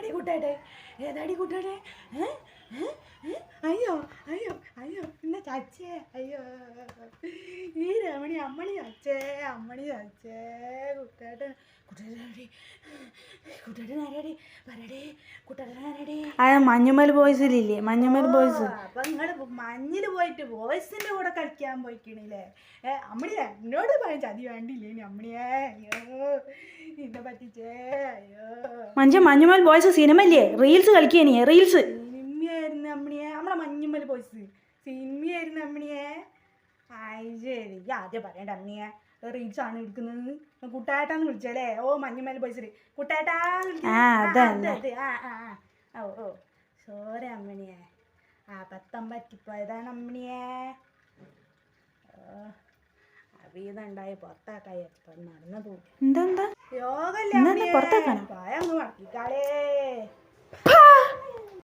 ഏതാടി കുട്ടേട്ടെ ഏതാടി കുട്ടേട്ടെ അയ്യോ അയ്യോ അയ്യോ പിന്നെ ചച്ചേ അയ്യോ. ഈ രമണി അമ്മണി ചച്ചേ അമ്മണി ചച്ചേ കുട്ടേട്ടൻ കുട്ടേട്ടടി ആ മഞ്ഞുമൽ ബോയ്സിലില്ലേ? മഞ്ഞുമൽ ബോയ്സ്. അപ്പൊ നിങ്ങൾ മഞ്ഞിൽ പോയിട്ട് ബോയ്സിന്റെ കൂടെ കളിക്കാൻ പോയിക്കണില്ലേ? ഏ അമ്മണിയെ എന്നോട് പറഞ്ഞ ചതി വേണ്ടില്ലേ ഇനി അമ്മണിയെ? അയ്യോ പറ്റിച്ചേ അയ്യോ. മഞ്ച മഞ്ഞുമൽ ബോയ്സ് സിനിമ ഇല്ലേ റീൽസ് കളിക്കേനി റീൽസ്. സിനിമയായിരുന്നു അമ്മണിയെ നമ്മളെ മഞ്ഞുമൽ ബോയ്സ്. സിനിമയായിരുന്നു അമ്മണിയെ. ശരി ഈ ആദ്യം പറയണ്ട അമ്മിയെ ആണ് എടുക്കുന്നത്. കുട്ടായിട്ടാന്ന് വിളിച്ചല്ലേ ഓ മഞ്ഞുമ്മൽ ബോയ്സിൽ കുട്ടായിട്ടാന്ന്. ആ, ആ. ഓ ഓ സോറി അമ്മണിയെ. ആ പത്തം പറ്റിപ്പോയതാണ് അമ്മണിയെ. അറിയുന്നുണ്ടായി പുറത്താക്കായി. നടന്നു പോകും അമ്മണിയെ? പുറത്താക്കാനോ? മടക്കിക്കാളേ